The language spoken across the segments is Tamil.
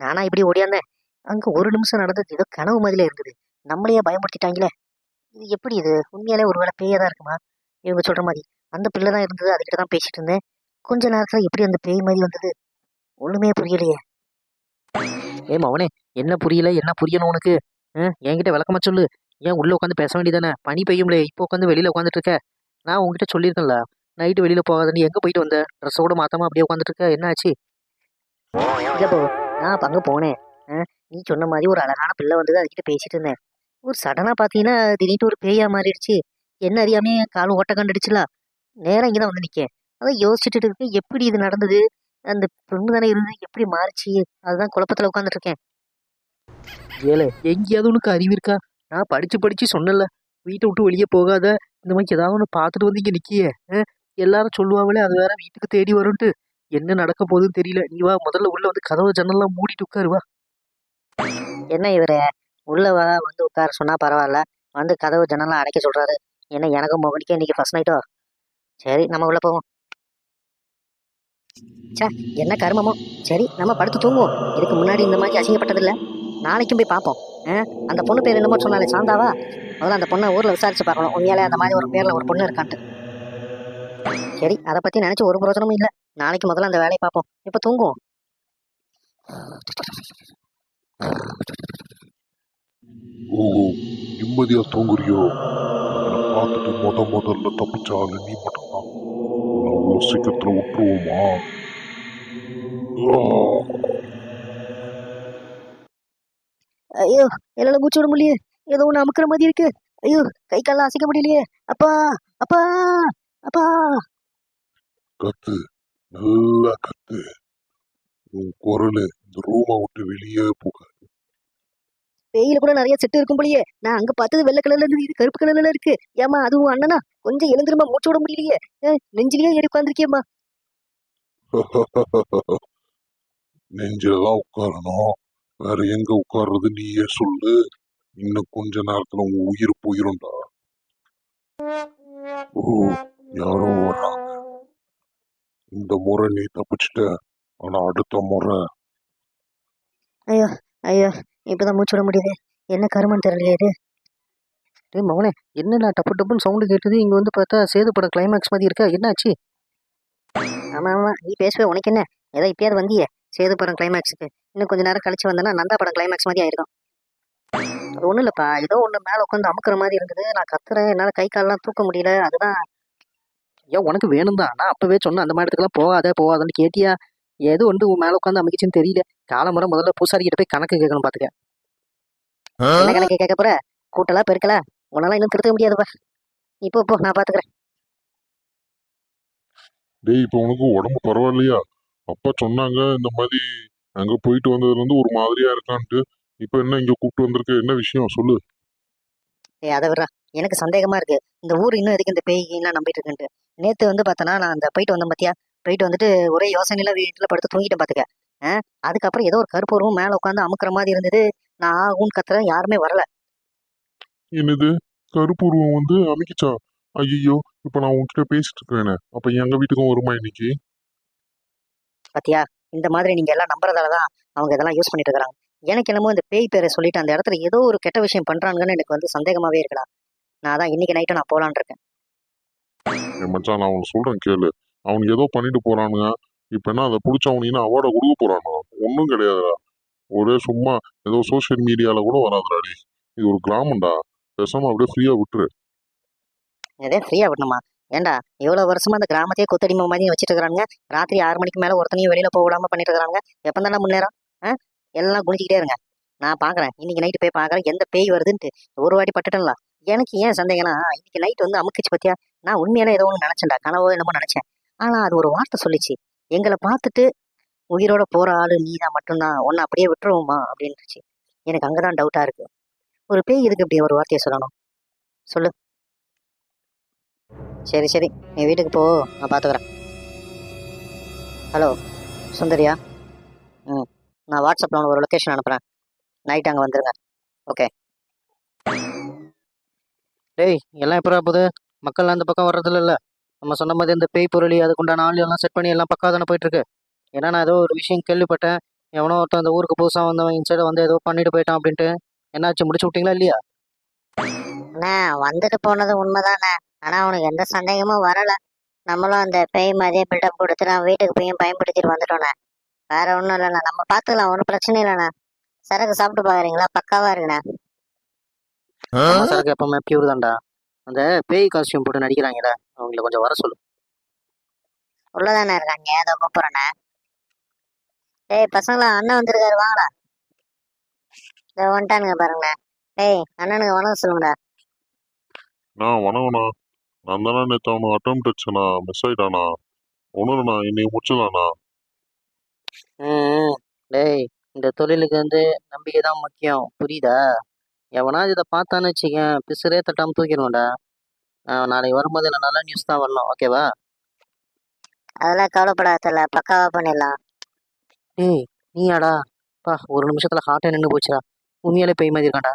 நானா இப்படி ஓடியாந்தேன். அங்க ஒரு நிமிஷம் நடந்தது. ஏதோ கனவு மாதிரில இருந்தது. நம்மளையே பயமுறுத்திட்டாங்களே. இது எப்படி இது? உண்மையாலே ஒருவேளை பேயா தான் இருக்குமா? இவங்க சொல்ற மாதிரி. அந்த பிள்ளை தான் இருந்தது. அதுக்கிட்ட தான் பேசிட்டு இருந்தேன். கொஞ்ச நேரத்துல எப்படி அந்த பேய் மாதிரி வந்தது? ஒண்ணுமே புரியலையே. ஏ மவனே என்ன புரியல? என்ன புரியணும் உனக்கு? என்கிட்ட விளக்கமா சொல்லு. ஏன் உள்ள உட்காந்து பேச வேண்டியதானே? பனி பெய்யும்ல. இப்போ உட்காந்து வெளியில உட்காந்துட்டு இருக்க. நான் உங்ககிட்ட சொல்லியிருக்கேன்ல. நைட்டு வெளியில போகாதுன்னு எங்க போயிட்டு வந்த? ட்ரெஸ்ஸோட மாத்தாம அப்படியே உட்காந்துட்டு இருக்க. என்ன ஆச்சு நான் அப்போ அங்கே போனேன். ஆ, நீ சொன்ன மாதிரி ஒரு அழகான பிள்ளை வந்தது அதுக்கிட்ட பேசிட்டு இருந்தேன். ஒரு சடனாக பார்த்தீங்கன்னா திடீர்னு ஒரு பேயா மாறிடுச்சு. என்ன அறியாமே கால் ஓட்ட கண்டுடுச்சுல. இங்கே தான் வந்து நிற்கேன் அதான் யோசிச்சுட்டு இருக்கேன் எப்படி இது நடந்தது? அந்த பொண்ணு தானே இருந்து எப்படி மாறிச்சு? அதுதான் குழப்பத்தில் உட்காந்துட்டு இருக்கேன். எங்கேயாவது உனக்கு அறிவு இருக்கா? நான் படித்து படித்து சொன்னல வீட்டை விட்டு வெளியே போகாத. இந்த மாதிரி ஏதாவது ஒன்று பார்த்துட்டு வந்து இங்கே நிற்கிய ஆ? எல்லாரும் சொல்லுவாங்களே அது வேற வீட்டுக்கு தேடி வரும்ட்டு என்ன நடக்க போகுதுன்னு தெரியல. நீ வா முதல்ல உள்ள வந்து கதவு ஜன்னல்லாம் மூடிட்டு உட்காரு வா. என்ன இவரு? உள்ள வா வந்து உட்கார. சொன்னா பரவாயில்ல. வந்து கதவு ஜன்னலாம் அடைக்க சொல்றாரு. என்ன எனக்கும் மகனுக்கே இன்னைக்கு ஃபர்ஸ்ட் நைட்டோ சரி நம்ம உள்ள போவோம். சே என்ன கருமமோ? சரி நம்ம படுத்து தூங்குவோம். இதுக்கு முன்னாடி இந்த மாதிரி அசிங்கப்பட்டதில்ல. நாளைக்கும் போய் பார்ப்போம். அந்த பொண்ணு பேர் என்னமோ சொன்னாலே சாந்தாவா? முதல்ல அந்த பொண்ணை ஊர்ல விசாரிச்சு பார்க்கணும். உண்மையாலே அந்த மாதிரி ஒரு பேர்ல ஒரு பொண்ணு இருக்கான்ட்டு. சரி அதை பத்தி நினைச்சு ஒரு பிரயோஜனமும் இல்லை. நாளைக்கு முதல்ல அந்த வேலையை பார்ப்போம். இப்ப தூங்குவோம். ஓ நிம்மதியா தூங்குறியோ? பார்த்துட்டு முத முதல்ல தப்பிச்சாலு நீ மட்டும்தான். அவ்வளோ சீக்கிரத்துல விட்டுருவோமா? ஐயோ என்னால மூச்சு விட முடியலையே. ஏதோ ஒன்று அமுக்கிற மாதிரி இருக்கு. ஐயோ கை கால்லாம் அசைக்க முடியலையே. அப்பா அப்பா அப்பா. கத்து நல்லா கத்து. உன் குரல் இந்த ரூமை விட்டு வெளியே போக வெயில கூட நிறைய செட்டு இருக்கும் போலயே. நான் அங்க பார்த்தது வெள்ளை கலர்ல இருந்து இது கருப்பு கலர்ல இருக்கு. ஏமா அதுவும் அண்ணனா? கொஞ்சம் எழுந்திருமா மூச்சு விட முடியலையே. ஏய், நெஞ்சிலேயே ஏறி உட்காந்துருக்கியம்மா நெஞ்சில தான் உட்காரணும். வேற எங்க உட்கார்றது நீயே சொல்லு. இன்னும் கொஞ்ச நேரத்துல உன் உயிர் போயிரும்டா. ஓ யாரோ வர்றாங்க இந்த முறை நீ தப்பிச்சிட்ட. ஆனா அடுத்த முறை. ஐயோ ஐயோ இப்பதான் மூச்சு விட முடியுது. என்ன கருமன் தெரியலையே இது? ஏ மகனே என்னடா டப்பு டப்புன்னு சவுண்டு கேட்டது இங்கே வந்து பார்த்தா சேது படம் கிளைமேக்ஸ் மாதிரி இருக்கா? என்னாச்சு? ஆமாம் ஆமாம் நீ பேசுவே உனக்கு என்ன? ஏதோ இப்பயாவது வந்தியே சேது படம் கிளைமேக்ஸுக்கு இன்னும் கொஞ்ச நேரம் கழிச்சு வந்தேன்னா நந்தா படம் கிளைமேக்ஸ் மாதிரி ஆயிருக்கும். அது ஒண்ணும் இல்லப்பா. ஏதோ ஒன்று மேலே உட்காந்து அமுக்குற மாதிரி இருந்தது நான் கத்துறேன். என்னால் கை காலெலாம் தூக்க முடியல. அதுதான் ஏன் உனக்கு வேணும் தான் நான் அப்பவே சொன்னேன் அந்த மாதிரி இடத்துக்குலாம் போகாத போகாதன்னு கேட்டியா? ஏதோ ஒன்று உன் மேல உட்காந்து அமைக்கிச்சுன்னு தெரியல. காலமுறை முதல்ல பூசாரி கிட்ட போய் கணக்கு கேட்கணும் பாத்துக்க. என்ன கணக்கு கேட்க போற? கூட்டலா பெருக்கலா? உன்னால இன்னும் திருத்த முடியாதுப்பா. இப்போ இப்போ நான் பாத்துக்கிறேன். டேய் இப்போ உனக்கு உடம்பு பரவாயில்லையா? அப்பா சொன்னாங்க இந்த மாதிரி அங்க போயிட்டு வந்ததுல இருந்து ஒரு மாதிரியா இருக்கான்ட்டு. இப்போ என்ன இங்க கூப்பிட்டு வந்திருக்க? என்ன விஷயம்? சொல்லு. ஏய் அதை விட்றா. எனக்கு சந்தேகமா இருக்கு. இந்த ஊர் இன்னும் எதுக்கு இந்த பேய்லாம் நம்பிட்டு இருக்குன்ட்டு நேத்து வந்து பார்த்தனா நான் அந்த போயிட்டு வந்தேன் பாத்தியா? போயிட்டு வந்துட்டு ஒரே யோசனையில வீட்டுல படுத்து தூங்கிட்டேன் பாத்துக்க. ஆ? அதுக்கப்புறம் ஏதோ ஒரு கருப்பு உருவம் மேல உட்காந்து அமுக்குற மாதிரி இருந்தது. நான் ஆகும்னு கத்துறேன். யாருமே வரல. என்னது? கருப்பு உருவம் வந்து அமைக்கிச்சா? ஐயோ இப்போ நான் உன்கிட்ட பேசிட்டு இருக்கேனே அப்ப எங்க வீட்டுக்கும் வருமா இன்னைக்கு? பாத்தியா இந்த மாதிரி நீங்க எல்லாம் நம்புறதாலதான் அவங்க இதெல்லாம் யூஸ் பண்ணிட்டு இருக்காங்க எனக்கு என்னமோ இந்த பேய் பேரை சொல்லிட்டு அந்த இடத்துல ஏதோ ஒரு கெட்ட விஷயம் பண்றாங்கன்னு எனக்கு வந்து சந்தேகமாவே இருக்கலாம் நான் தான் இன்னைக்கு நைட்டு நான் போலான்னு இருக்கேன். என் மச்சான் நான் அவனுக்கு சொல்றேன் கேளு. அவனுக்கு ஏதோ பண்ணிட்டு போறானுங்க. இப்ப என்ன அதை பிடிச்ச அவனுக்கு அவார்டை கொடுக்க போறானோ? ஒன்றும் கிடையாதுடா. ஒரே சும்மா ஏதோ சோஷியல் மீடியால கூட வராதுடா டேய். இது ஒரு கிராமம்டா. பேசாம அப்படியே ஃப்ரீயா விட்டுரு. இதே ஃப்ரீயா விடணுமா? ஏன்டா இவ்வளவு வருஷமா அந்த கிராமத்தையே கொத்தடிமை மாதிரி வச்சுட்டு இருக்காங்க ராத்திரி ஆறு மணிக்கு மேல ஒருத்தனையும் வெளியில போக விடாம பண்ணிட்டு இருக்காங்க எப்ப தானே முன்னேறம்? ஆ? எல்லாம் குனிஞ்சிக்கிட்டே இருங்க. நான் பாக்குறேன். இன்னைக்கு நைட்டு போய் பாக்குறேன். எந்த பேய் வருதுன்ட்டு. ஒரு வாட்டி பட்டுட்டேன்ல. எனக்கு ஏன் சந்தேகம்னா இன்னைக்கு நைட் வந்து அமுக்குச்சு பத்தியா? நான் உண்மையாலே ஏதோ ஒன்று நினைச்சேன்டா கனவோ என்னமோ நினைச்சேன். ஆனா அது ஒரு வார்த்தை சொல்லிச்சு. எங்களை பார்த்துட்டு உயிரோட போற ஆளு நீதான் மட்டும்தான் ஒன்றை அப்படியே விட்டுருவோமா? அப்படின்ட்டுச்சு எனக்கு அங்கதான் டவுட்டா இருக்கு. ஒரு பேய் இதுக்கு இப்படி ஒரு வார்த்தையை சொல்லணும்? சொல்லு. சரி சரி. நீ வீட்டுக்கு போ நான் பார்த்துக்குறேன் ஹலோ சுந்தரியா? ம். நான் வாட்ஸ்அப்பில் ஒரு லொக்கேஷன் அனுப்புகிறேன் நைட் அங்கே வந்துடுங்க ஓகே டேய் எல்லாம் எப்படா போகுது? மக்கள் அந்த பக்கம் வர்றதில்ல இல்லை நம்ம சொன்ன மாதிரி இந்த பேய் பொருளி அதுக்குண்டான ஆள் எல்லாம் செட் பண்ணி எல்லாம் பக்கா தானே போயிட்டு இருக்கு ஏன்னா நான் ஏதோ ஒரு விஷயம் கேள்விப்பட்டேன். எவனோ ஒருத்தன் அந்த ஊருக்கு புதுசாக வந்தவன் இன்சைடு வந்து ஏதோ பண்ணிட்டு போயிட்டான் அப்படின்ட்டு. என்னாச்சு முடிச்சு விட்டீங்களா இல்லையா? அண்ணா வந்துட்டு போனது உண்மைதானே ஆனா அவனுக்கு எந்த சந்தேகமும் வரல. நம்மளும் அந்த பேய் மாதிரியே பில்டப் கொடுத்து நான் வீட்டுக்கு போய் பயன்படுத்திட்டு வந்துட்டோண்ணே வேற ஒன்றும் இல்லைண்ணா. நம்ம பார்த்துக்கலாம் ஒன்றும் பிரச்சனை இல்லைண்ணா. சரக்கு சாப்பிட்டு பாக்குறீங்களா பக்காவா இருக்குண்ணே. சரக்கு எப்பவுமே பியூர் தான்டா. அந்த பேய் காஸ்டியூம் போட்டு நடிக்கிறாங்கடா அவங்கள கொஞ்சம் வர சொல்லு. உள்ளதானே இருக்காங்க? அதை கூப்பிட்றேண்ணே. டேய் பசங்களா அண்ணன் வந்திருக்காரு வாங்கடா. இதை வந்துட்டானுங்க பாருங்கண்ணே. டேய் அண்ணனுக்கு வணக்கம் சொல்லுங்கடா. நான் வணங்கண்ணா நான் தானே நேற்று அவனுக்கு அட்டம் வச்சேண்ணா மிஸ் ஆயிட்டானா ஒன்றும் இல்லைண்ணா இன்னைக்கு முடிச்சிடலாண்ணா. ம் டேய் இந்த தொழிலுக்கு வந்து நம்பிக்கை தான் முக்கியம். புரியுதா? எவனாவது இதை பார்த்தான்னு வச்சுக்கேன் பிசுரே தட்டாம தூக்கிடுவோம்டா நாளைக்கு வரும்போது நான் நல்ல நியூஸ் தான் வரணும் ஓகேவா அதெல்லாம் கவலைப்படாதல பக்காவா பண்ணிடலாம். டேய் நீயாடா? பா ஒரு நிமிஷத்துல ஹார்ட்டே நின்று போச்சுடா. உண்மையாலே பேய் மாதிரி இருக்கான்டா.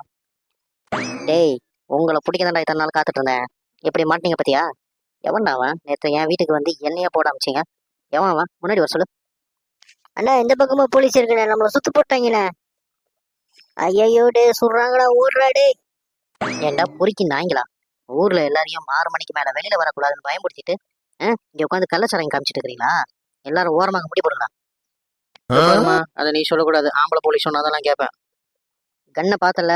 டேய் உங்களை பிடிக்கதாண்டா இத்தனை நாள் காத்துட்டு இருந்தேன். எப்படி மாட்டீங்க பத்தியா? எவன்டா அவன்? நேற்று என் வீட்டுக்கு வந்து எண்ணெயா போட அமைச்சிங்க. எவன் அவன்? முன்னாடி வர சொல்லு. அண்ணா இந்த பக்கமா போலீஸ் இருக்குண்ணே நம்மளை சுத்து போட்டாங்கண்ணே. ஐயோ டே சொல்றாங்கடா ஊர்றா டே ஏன்டா பொறுக்கி நாய்ங்களா? ஊர்ல எல்லாரையும் ஆறு மணிக்கு மேல வெளியில வரக்கூடாதுன்னு பயன்படுத்திட்டு இங்க உட்காந்து கள்ளச்சாராயம் காமிச்சிட்டு இருக்கிறீங்களா? எல்லாரும் ஓரமாக முடி பாருமா அதை நீ சொல்லக்கூடாது. ஆம்பளை போலீஸ் சொன்னா தான் நான் கேட்பேன். கண்ணை பார்த்தல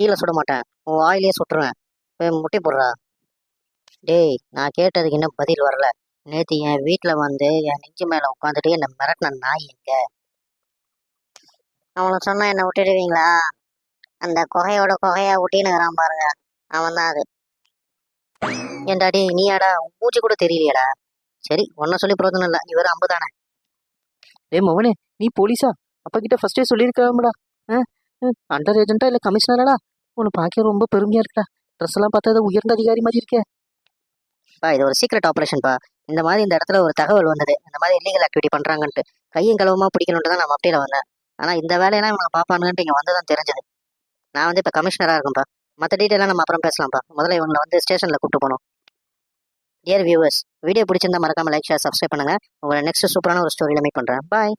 கீழே சுட மாட்டேன். உன் வாயிலே சுட்டுருவேன். போய் முட்டி போடுறா. டேய் நான் கேட்டதுக்கு இன்னும் பதில் வரல. நேத்து என் வீட்ல வந்து என் நெஞ்சு மேல உட்காந்துட்டு என்ன மிரட்டின நாய் எங்க? அவனை சொன்னா என்ன விட்டுடுவீங்களா? அந்த குகையோட குகையா ஒட்டினுக்கிறான் பாருங்க. அவன் தான் அது. ஏன்டா நீயாடா? உன் கூட தெரியலையாடா. சரி ஒன்னும் சொல்லி பிரோஜனம் இல்லை. நீ வெறும் அம்பு தானே டேய் நீ போலீஸா? அப்பா கிட்ட ஃபர்ஸ்டே சொல்லியிருக்காமடா. அண்டர் ஏஜென்ட்டா இல்லை கமிஷனராடா உன்னை பார்க்க ரொம்ப பெருமையா இருக்குடா. ட்ரெஸ் எல்லாம் பார்த்தா உயர்ந்த அதிகாரி மாதிரி இருக்கே. பா இது ஒரு சீக்ரெட் ஆபரேஷன்ப்பா இந்த மாதிரி இந்த இடத்துல ஒரு தகவல் வந்தது. இந்த மாதிரி இல்லீகல் ஆக்டிவிட்டி பண்றாங்கன்ட்டு. கையும் களவுமா பிடிக்கணுன்ட்டு தான் நான் அப்படியில் வந்தேன். ஆனா இந்த வேலையெல்லாம் இவங்க பாப்பானுங்கன்ட்டு இங்க வந்ததான் தெரிஞ்சது. நான் வந்து இப்ப கமிஷனரா இருக்கேன்ப்பா மற்ற டீட்டெயிலாம் நம்ம அப்புறம் பேசலாம்ப்பா முதல்ல இவங்களை வந்து ஸ்டேஷன்ல கூப்பிட்டு போகணும். டியர் வியூவர்ஸ் வீடியோ பிடிச்சிருந்தா மறக்காம லைக் ஷேர் சப்ஸ்கிரைப் பண்ணுங்க. உங்களை நெக்ஸ்ட் சூப்பரான ஒரு ஸ்டோரியில மீட் பண்றேன். பாய்